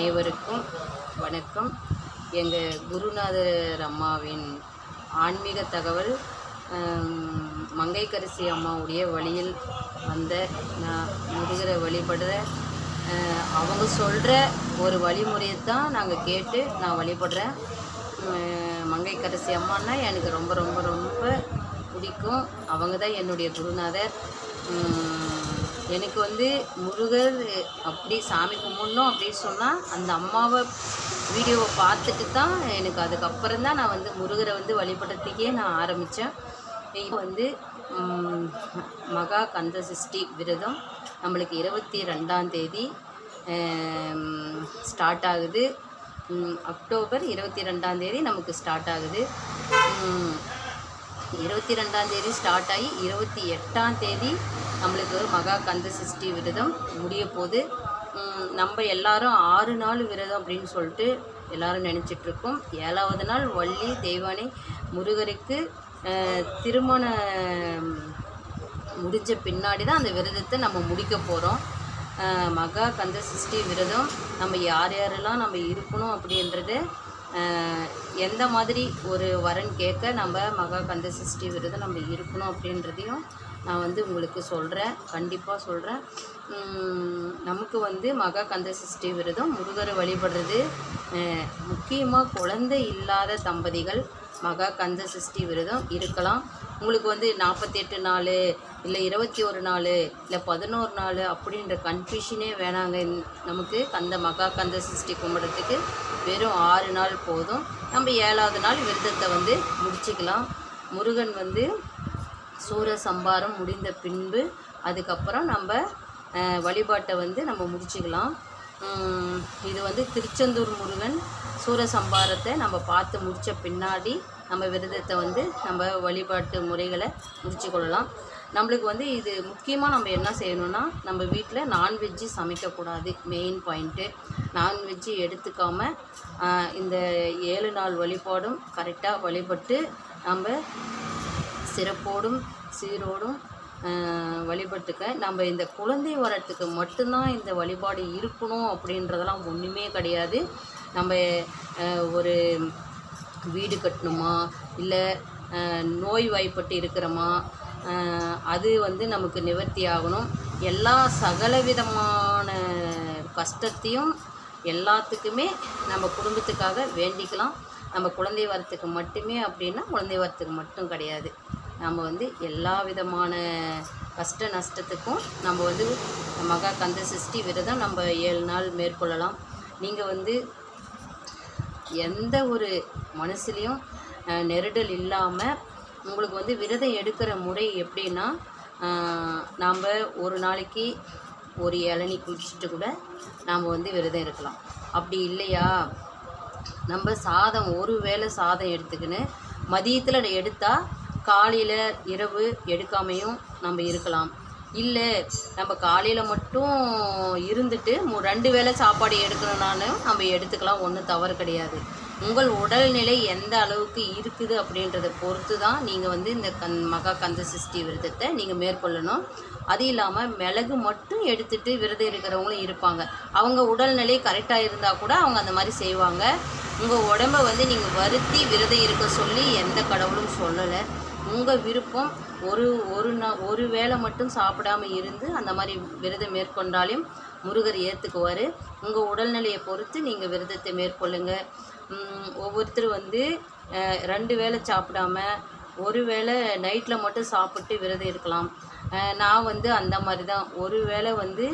அனைவருக்கும் வணக்கம். எங்கள் குருநாதர் அம்மாவின் ஆன்மீக தகவல் மங்கை மங்கைக்கரசி அம்மாவுடைய வழியில் வந்த நான் முதுகிற வழிபடுற அவங்க சொல்கிற ஒரு வழிமுறையை தான் நாங்கள் கேட்டு நான் வழிபடுறேன். மங்கைக்கரசி அம்மானா எனக்கு ரொம்ப ரொம்ப ரொம்ப பிடிக்கும். அவங்க தான் என்னுடைய குருநாதர். எனக்கு வந்து முருகர் அப்படி சாமி கும்பிடணும் அப்படின்னு சொன்னால் அந்த அம்மாவை வீடியோவை பார்த்துட்டு தான் எனக்கு அதுக்கப்புறம் தான் நான் வந்து முருகரை வந்து வழிபடுறதுக்கே நான் ஆரம்பித்தேன் இப்போ வந்து மகா கந்த சஷ்டி விரதம் நம்மளுக்கு இருபத்தி ரெண்டாம் தேதி ஸ்டார்ட் ஆகுது. அக்டோபர் இருபத்தி ரெண்டாம் தேதி நமக்கு ஸ்டார்ட் ஆகுது. இருபத்தி ரெண்டாம் தேதி ஸ்டார்ட் ஆகி இருபத்தி எட்டாம் தேதி நம்மளுக்கு மகா கந்த சஷ்டி விரதம் முடிய போது நம்ம எல்லாரும் ஆறு நாள் விரதம் அப்படின்னு சொல்லிட்டு எல்லாரும் நினச்சிட்ருக்கோம். ஏழாவது நாள் வள்ளி தெய்வானை முருகருக்கு திருமணம் முடிஞ்ச பின்னாடி தான் அந்த விரதத்தை நம்ம முடிக்க போகிறோம் மகா கந்த சஷ்டி விரதம் நம்ம யார் யாரெல்லாம் நம்ம இருக்கணும் அப்படின்றது எந்த மாதிரி ஒரு வரன் கேட்க நம்ம மகா கந்த சஷ்டி விரதம் நம்ம இருக்கணும் அப்படின்றதையும் நான் வந்து உங்களுக்கு சொல்கிறேன் கண்டிப்பாக சொல்கிறேன் நமக்கு வந்து மகா கந்த சஷ்டி விரதம் முருகரை வழிபடுறது முக்கியமாக குழந்தை இல்லாத தம்பதிகள் மகா கந்த சஷ்டி விரதம் இருக்கலாம். உங்களுக்கு வந்து நாற்பத்தெட்டு நாள் இல்லை இருபத்தி ஒரு நாள் இல்லை பதினோரு நாள் அப்படின்ற கன்ஃபியூஷனே வேணாங்க. நமக்கு கந்த மகா கந்த சிருஷ்டி கும்பிட்றதுக்கு வெறும் ஆறு நாள் போதும். நம்ம ஏழாவது நாள் விரதத்தை வந்து முடிச்சுக்கலாம். முருகன் வந்து சூர சம்பாரம் முடிந்த பின்பு அதுக்கப்புறம் நம்ம வழிபாட்டை வந்து நம்ம முடிச்சுக்கலாம். இது வந்து திருச்செந்தூர் முருகன் சூரசம்பாரத்தை நம்ம பார்த்து முடித்த பின்னாடி நம்ம விரதத்தை வந்து நம்ம வழிபாட்டு முறைகளை முடிச்சு கொள்ளலாம். நம்மளுக்கு வந்து இது முக்கியமாக நம்ம என்ன செய்யணும்னா நம்ம வீட்டில் நான்வெஜ்ஜு சமைக்கக்கூடாது. மெயின் பாயிண்ட்டு நான்வெஜ்ஜு எடுத்துக்காமல் இந்த ஏழு நாள் வழிபாடும் கரெக்டாக வழிபட்டு நம்ம சிறப்போடும் சீரோடும் வழிபட்டுக்க. நம்ம இந்த குழந்தை வரத்துக்கு மட்டும்தான் இந்த வழிபாடு இருக்கணும் அப்படின்றதெல்லாம் ஒன்றுமே கிடையாது. நம்ம ஒரு வீடு கட்டணுமா? இல்லை நோய் வாய்ப்பட்டு இருக்கிறோமா? அது வந்து நமக்கு நிவர்த்தி ஆகணும். எல்லா சகல விதமான கஷ்டத்தையும் எல்லாத்துக்குமே நம்ம குடும்பத்துக்காக வேண்டிக்கலாம். நம்ம குழந்தை வரத்துக்கு மட்டுமே அப்படின்னா குழந்தை வரத்துக்கு மட்டும் கிடையாது. நம்ம வந்து எல்லா விதமான கஷ்ட நஷ்டத்துக்கும் நம்ம வந்து மகா கந்த சஷ்டி விரதம் நம்ம ஏழு நாள் மேற்கொள்ளலாம். நீங்கள் வந்து எந்த ஒரு மனசுலேயும் நெருடல் இல்லாமல் உங்களுக்கு வந்து விரதம் எடுக்கிற முறை எப்படின்னா நாம் ஒரு நாளைக்கு ஒரு இளநி குளிச்சுட்டு கூட நாம் வந்து விரதம் இருக்கலாம். அப்படி இல்லையா? நம்ம சாதம் ஒரு வேளை சாதம் எடுத்துக்கின்னு மதியத்தில் எடுத்தால் காலையில் இரவு எடுக்காமையும் நம்ம இருக்கலாம். இல்லை நம்ம காலையில் மட்டும் இருந்துட்டு ரெண்டு வேளை சாப்பாடு எடுக்கணும்னாலும் நம்ம எடுத்துக்கலாம். ஒன்றும் தவறு கிடையாது. உங்கள் உடல்நிலை எந்த அளவுக்கு இருக்குது அப்படின்றத பொறுத்து தான் நீங்கள் வந்து இந்த கண் மகா கந்த சஷ்டி விரதத்தை நீங்கள் மேற்கொள்ளணும். அது இல்லாமல் மிளகு மட்டும் எடுத்துட்டு விரதம் இருக்கிறவங்களும் இருப்பாங்க. அவங்க உடல்நிலை கரெக்டாக இருந்தால் கூட அவங்க அந்த மாதிரி செய்வாங்க. உங்கள் உடம்ப வந்து நீங்கள் வருத்தி விரதம் இருக்க சொல்லி எந்த கடவுளும் சொல்லலை. உங்கள் விருப்பம் ஒரு ஒரு நா ஒரு வேளை மட்டும் சாப்பிடாம இருந்து அந்த மாதிரி விரதம் மேற்கொண்டாலையும் முருகர் ஏற்றுக்குவார் உங்கள் உடல்நிலையை பொறுத்து நீங்கள் விரதத்தை மேற்கொள்ளுங்க. ஒவ்வொருத்தர் வந்து ரெண்டு வேளை சாப்பிடாம ஒரு வேளை நைட்டில் மட்டும் சாப்பிட்டு விரதம் இருக்கலாம். நான் வந்து அந்த மாதிரி தான். ஒரு வேளை வந்து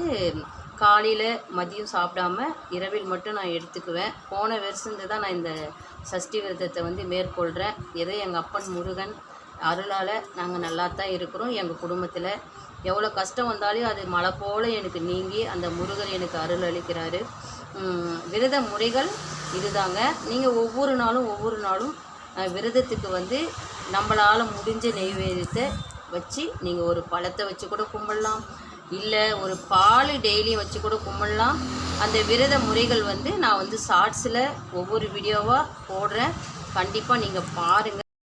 காலையில் மதியம் சாப்பிடாம இரவில் மட்டும் நான் எடுத்துக்குவேன். போன வருஷந்து தான் நான் இந்த சஷ்டி விரதத்தை வந்து மேற்கொள்கிறேன் எதை எங்கள் அப்பன் முருகன் அருளால் நாங்கள் நல்லா தான் இருக்கிறோம். எங்கள் குடும்பத்தில் எவ்வளோ கஷ்டம் வந்தாலும் அது மழை போல் எனக்கு நீங்கி அந்த முருகர் எனக்கு அருள் அளிக்கிறாரு. விரத முறைகள் இதுதாங்க. நீங்கள் ஒவ்வொரு நாளும் ஒவ்வொரு நாளும் விரதத்துக்கு வந்து நம்மளால் முடிஞ்ச நெய்வேதியத்தை வச்சு நீங்கள் ஒரு பழத்தை வச்சு கூட கும்பிடலாம். இல்லை ஒரு பால் டெய்லியும் வச்சு கூட கும்பிடலாம். அந்த விரத முறைகள் வந்து நான் வந்து ஷார்ட்ஸில் ஒவ்வொரு வீடியோவாக போடுறேன். கண்டிப்பாக நீங்கள் பாருங்கள்